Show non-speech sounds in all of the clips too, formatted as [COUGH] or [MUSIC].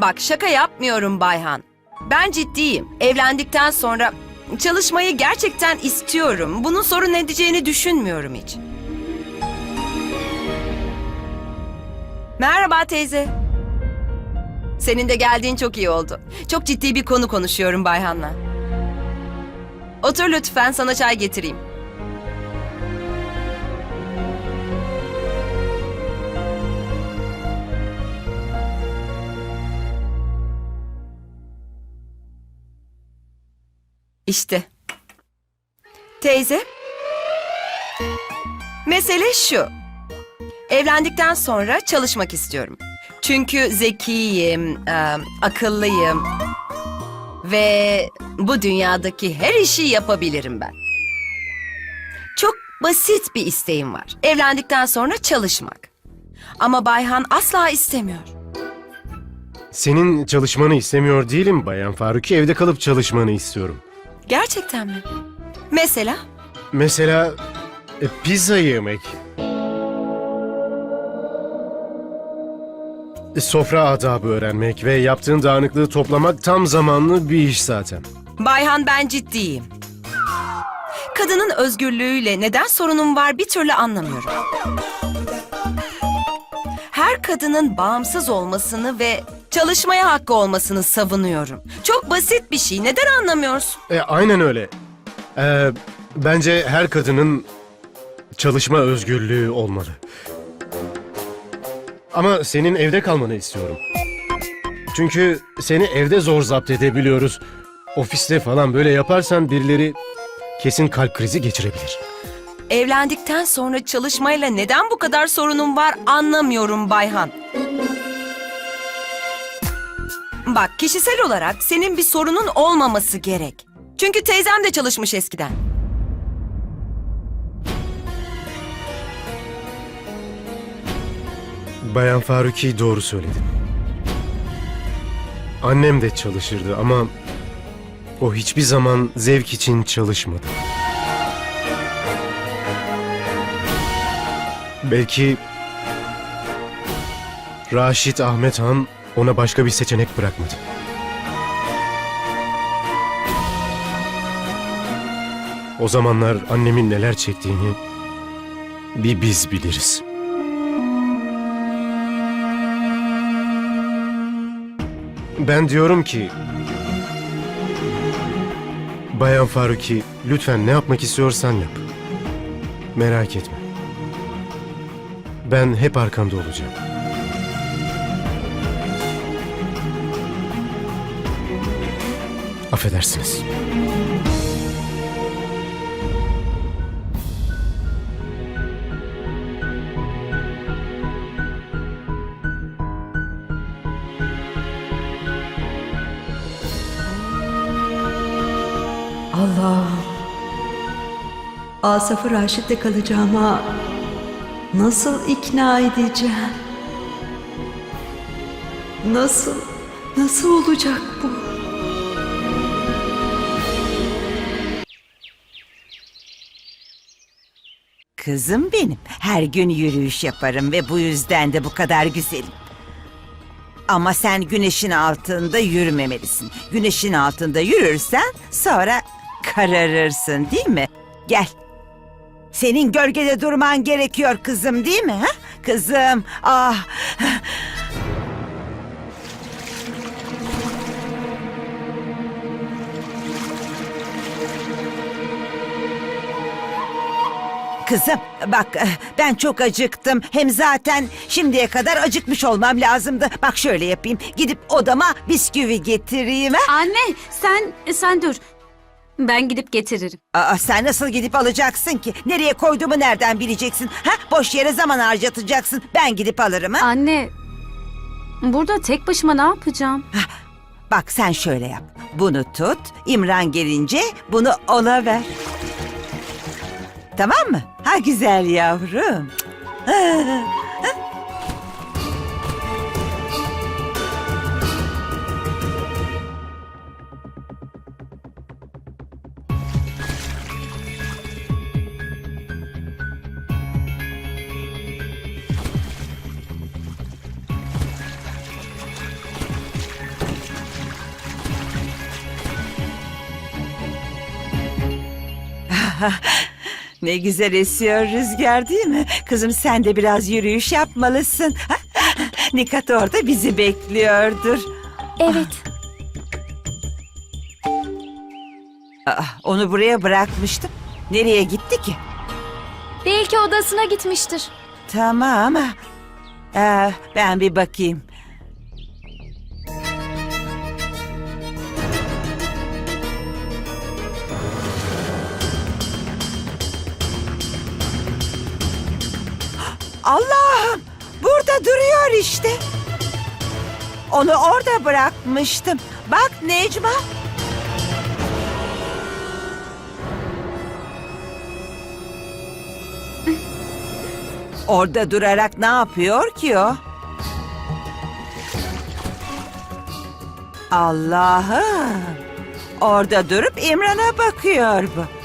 Bak şaka yapmıyorum Bayhan. Ben ciddiyim. Evlendikten sonra çalışmayı gerçekten istiyorum. Bunun sorun edeceğini düşünmüyorum hiç. Merhaba teyze. Senin de geldiğin çok iyi oldu. Çok ciddi bir konu konuşuyorum Bayhan'la. Otur lütfen sana çay getireyim. İşte. Teyze. Mesele şu. Evlendikten sonra çalışmak istiyorum. Çünkü zekiyim, e, akıllıyım ve bu dünyadaki her işi yapabilirim ben. Çok basit bir isteğim var. Evlendikten sonra çalışmak. Ama Bayhan asla istemiyor. Senin çalışmanı istemiyor değilim Bayan Faruki. Evde kalıp çalışmanı istiyorum. Gerçekten mi? Mesela Mesela e, pizza yemek. E, Sofra adabı öğrenmek ve yaptığın dağınıklığı toplamak tam zamanlı bir iş zaten. Bayhan ben ciddiyim. Kadının özgürlüğüyle neden sorunum var bir türlü anlamıyorum. Her kadının bağımsız olmasını ve çalışmaya hakkı olmasını savunuyorum. Çok basit bir şey. Neden anlamıyorsun? E, aynen öyle. E, bence her kadının çalışma özgürlüğü olmalı. Ama senin evde kalmanı istiyorum. Çünkü seni evde zor zapt edebiliyoruz. Ofiste falan böyle yaparsan birileri kesin kalp krizi geçirebilir. Evlendikten sonra çalışmayla neden bu kadar sorunum var anlamıyorum Bayhan. Bak kişisel olarak senin bir sorunun olmaması gerek. Çünkü teyzem de çalışmış eskiden. Bayan Faruki doğru söyledi. Annem de çalışırdı ama o hiçbir zaman zevk için çalışmadı. Belki Raşit Ahmet Han ona başka bir seçenek bırakmadı. O zamanlar annemin neler çektiğini bir biz biliriz. Ben diyorum ki... Bayan Faruki, lütfen ne yapmak istiyorsan yap. Merak etme. Ben hep arkanda olacağım. Affedersiniz. Allah'ım. Asaf'ı Raşit'te kalacağıma nasıl ikna edeceğim? Nasıl, nasıl olacak bu? Kızım benim. Her gün yürüyüş yaparım ve bu yüzden de bu kadar güzelim. Ama sen güneşin altında yürümemelisin. Güneşin altında yürürsen sonra kararırsın değil mi? Gel. Senin gölgede durman gerekiyor kızım değil mi? Ha? Kızım ah Kızım bak eh, ben çok acıktım. Hem zaten şimdiye kadar acıkmış olmam lazımdı. Bak şöyle yapayım. Gidip odama bisküvi getireyim. Ha? Anne sen sen dur. Ben gidip getiririm. Aa, sen nasıl gidip alacaksın ki? Nereye koyduğumu nereden bileceksin? Ha? Boş yere zaman harcatacaksın. Ben gidip alırım. Ha? Anne burada tek başıma ne yapacağım? Bak sen şöyle yap. Bunu tut. İmran gelince bunu ona ver. Tamam mı? Ha güzel yavrum. [LAUGHS] ne güzel esiyor rüzgar değil mi? Kızım sen de biraz yürüyüş yapmalısın. Nikat orada bizi bekliyordur. Evet. Aa, onu buraya bırakmıştım. Nereye gitti ki? Belki odasına gitmiştir. Tamam. Ee, ben bir bakayım. Allah'ım! Burada duruyor işte. Onu orada bırakmıştım. Bak Necma. Orada durarak ne yapıyor ki o? Allah'ım. Orada durup İmran'a bakıyor bu.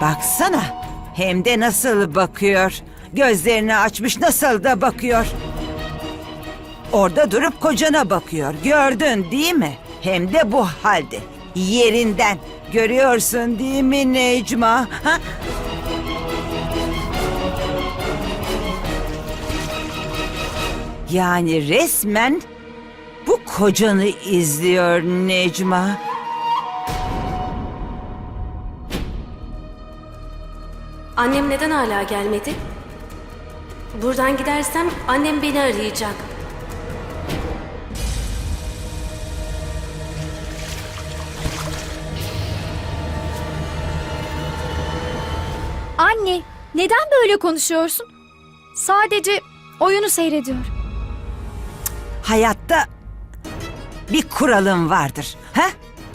Baksana. Hem de nasıl bakıyor. Gözlerini açmış nasıl da bakıyor. Orada durup kocana bakıyor. Gördün değil mi? Hem de bu halde. Yerinden. Görüyorsun değil mi Necma? Ha? Yani resmen bu kocanı izliyor Necma. Annem neden hala gelmedi? Buradan gidersem annem beni arayacak. Anne, neden böyle konuşuyorsun? Sadece oyunu seyrediyor. Hayatta bir kuralım vardır. Ha?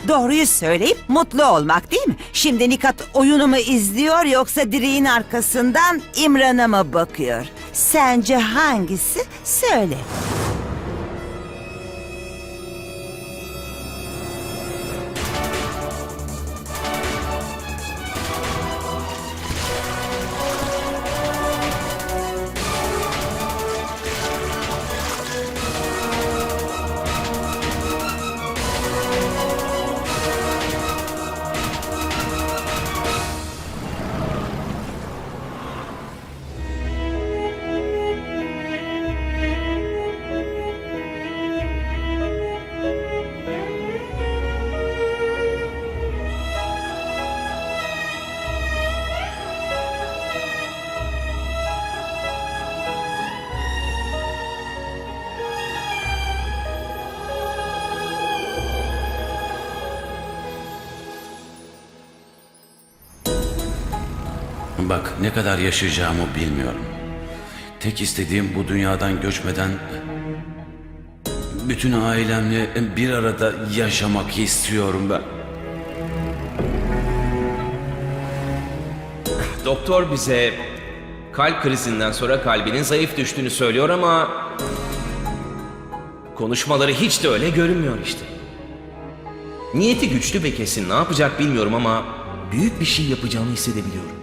Doğruyu söyleyip mutlu olmak değil mi? Şimdi Nikat oyunu mu izliyor yoksa direğin arkasından İmran'a mı bakıyor? Sence hangisi? Söyle. Bak ne kadar yaşayacağımı bilmiyorum. Tek istediğim bu dünyadan göçmeden bütün ailemle bir arada yaşamak istiyorum ben. Doktor bize kalp krizinden sonra kalbinin zayıf düştüğünü söylüyor ama konuşmaları hiç de öyle görünmüyor işte. Niyeti güçlü ve kesin ne yapacak bilmiyorum ama büyük bir şey yapacağını hissedebiliyorum.